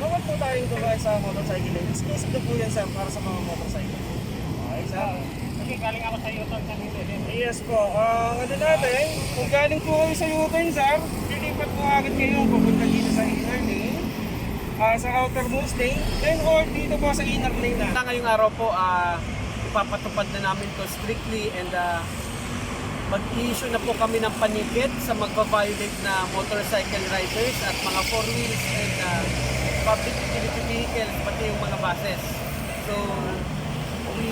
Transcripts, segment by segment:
Bawal po tayong gumaya sa motorcycle. Exclusive po yan, sir, para sa mga motorcycle. Okay, sir. Kasi galing ako sa U-turn kanina din. Yes po. Ang ano natin, kung galing po kayo sa U-turn, sir, lilipat po agad kayo papunta dito sa inner lane, ah, sa outermost lane, then or dito po sa inner lane na. Na ngayong araw po, ah, ipapatupad na namin to strictly and ah, mag-issue na po kami ng panikit sa magpa-violate na motorcycle riders at mga four wheels and ah, public utility vehicles, pati yung mga buses. So, we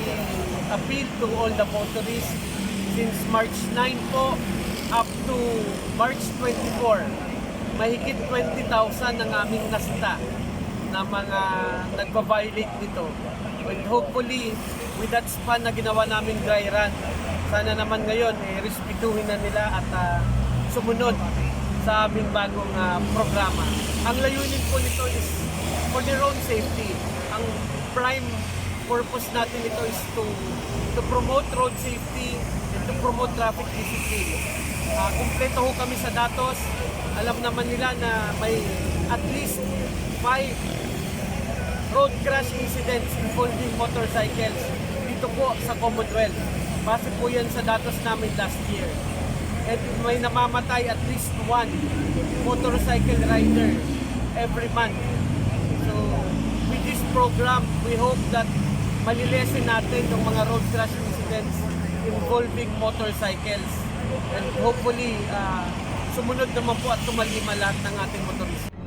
appeal to all the motorists since March 9 po up to March 24. Mahigit 20,000 ang aming nasita na mga nagpa-violate nito. And hopefully, with that span na ginawa namin dry run, sana naman ngayon, eh, respetuhin na nila at ah, sumunod sa aming bagong ah, programa. Ang layunin po nito is for their own safety. Ang prime purpose natin ito is to to promote road safety and to promote traffic discipline. Uh, kumpleto ho kami sa datos. Alam naman nila na may at least five road crash incidents involving motorcycles dito po sa Commonwealth. Base po yan sa datos namin last year. And may namamatay at least one motorcycle rider every month. So, with this program, we hope that malilesen natin yung mga road crash incidents involving motorcycles. And hopefully, ah, sumunod naman po at tumalima lahat ng ating motorista.